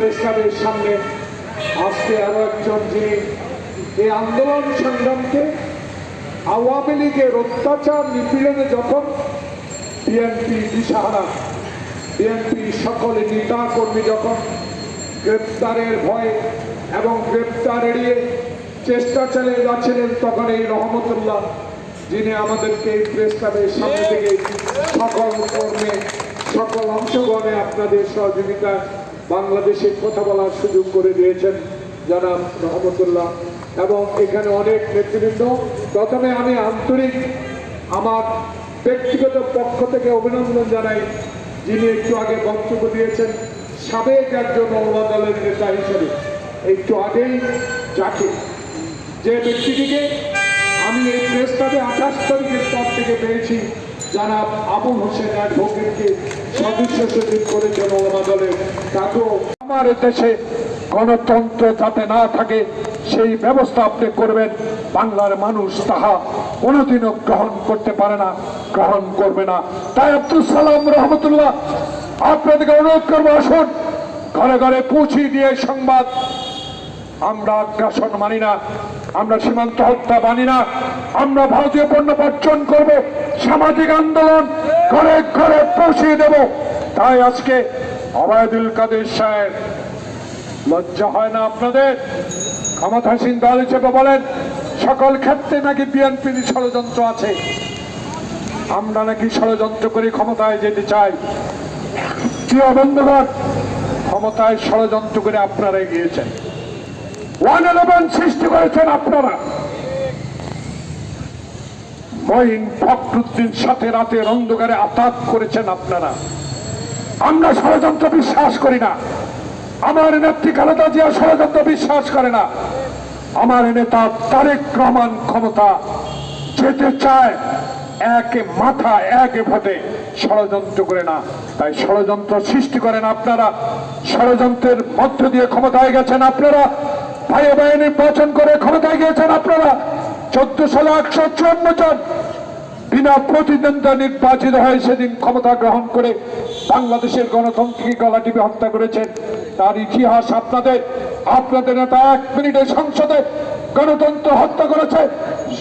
Press ক্লাবের সামনে আজকে আরও একজন যিনি এই আন্দোলন সংগ্রামকে আওয়ামী লীগের অত্যাচার নিপীড়নে যখন বিএনপি দিশাহারা বিএনপি সকলে নেতা কর্মী যখন গ্রেপ্তারের ভয়ে এবং গ্রেপ্তার এড়িয়ে চেষ্টা চালিয়ে যাচ্ছিলেন তখন এই রহমতুল্লাহ, যিনি আমাদেরকে এই প্রেস ক্লাবের সামনে থেকে সকল কর্মে, সকল অংশগ্রহণে আপনাদের সহযোগিতায় বাংলাদেশের কথা বলার সুযোগ করে দিয়েছেন জনাব রহমতুল্লাহ। এবং এখানে অনেক নেতৃবৃন্দ। প্রথমে আমি আন্তরিক আমার ব্যক্তিগত পক্ষ থেকে অভিনন্দন জানাই, যিনি একটু আগে বক্তব্য দিয়েছেন, সাবেক একজন ওলমা দলের নেতা হিসেবে। একটু আগেই যাকে, যে ব্যক্তিটিকে আমি এই প্রেস ক্লাবে আঠাশ তারিখের পর থেকে পেয়েছি, জানাব আবুল হোসেন অ্যাডভোকেটকে। আমার দেশে গণতন্ত্র যাতে না থাকে, সেই ব্যবস্থা আপনি করবেন। বাংলার মানুষ তাহা কোনোদিনও গ্রহণ করতে পারে না, গ্রহণ করবে না। তাই আব্দুল সালাম রহমতুল্লাহ, আপনাদেরকে অনুরোধ করব, আসুন। ঘরে ঘরে পৌঁছে দিয়ে সংবাদ আমরা আগ্রাসন মানি না, আমরা সীমান্ত হত্যা মানি না, আমরা ভারতীয় পণ্য বর্জন করব, সামাজিক আন্দোলন ঘরে ঘরে পৌঁছিয়ে দেব। তাই আজকে অবায়দুল কাদের সাহেব, লজ্জা হয় না আপনাদের? ক্ষমতাসীন দল হিসেবে বলেন, সকল ক্ষেত্রে নাকি বিএনপির ষড়যন্ত্র আছে। আমরা নাকি ষড়যন্ত্র করে ক্ষমতায় যেতে চাই। প্রিয় বন্ধুগণ, ক্ষমতায় ষড়যন্ত্র করে আপনারা গিয়েছেন ওয়ান ইলেভেন সৃষ্টি করেছেন আপনারা। মহিন ফখরুদ্দিন সাথে রাতের অন্ধকারে আতাত করেছেন আপনারা। আমরা ষড়যন্ত্র বিশ্বাস করি না। আমার নেত্রী খালেদা জিয়া ষড়যন্ত্র বিশ্বাস করে না। আমার নেতা তারেক রহমান ক্ষমতা যেতে চায়, এক মাথা, এক ভোটে। ষড়যন্ত্র করে না। তাই ষড়যন্ত্র সৃষ্টি করেন আপনারা। ষড়যন্ত্রের মধ্য দিয়ে ক্ষমতায় গেছেন আপনারা। ভাই ভাই নির্বাচন করে ক্ষমতায় গিয়েছেন আপনারা। চোদ্দ সালে একশো চুয়ান্ন জন। বিনা প্রতিদ্বন্দ্বিতা নির্বাচিত হয়ে সেদিন ক্ষমতা গ্রহণ করে বাংলাদেশের গণতন্ত্রকে গলা টিপে হত্যা করেছেন। তার ইতিহাস আপনাদের। আপনাদের নেতা এক মিনিটে সংসদে গণতন্ত্র হত্যা করেছে।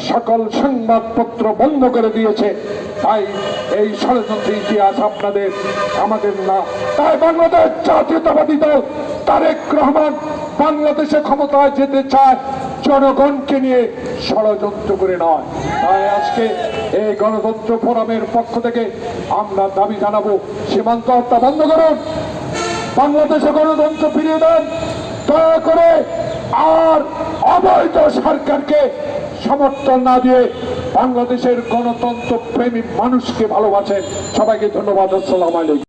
সকল সংবাদপত্র বন্ধ করে দিয়েছে। তাই এই ষড়যন্ত্র ইতিহাস আপনাদের, আমাদের না। তাই বাংলাদেশ জাতীয়তাবাদী দল তারেক রহমান বাংলাদেশে ক্ষমতায় যেতে চায়, জনগণকে নিয়ে ষড়যন্ত্র করে নয়। তাই আজকে এই গণতন্ত্র ফোরামের পক্ষ থেকে আমরা দাবি জানাব, সীমান্ত হত্যা বন্ধ করুন। বাংলাদেশে গণতন্ত্র ফিরিয়ে দেন। দয়া করে আর অবৈধ সরকারকে সমর্থন না দিয়ে বাংলাদেশের গণতন্ত্র প্রেমী মানুষকে ভালোবাসেন। সবাইকে ধন্যবাদ। আসসালাম আলাইকুম।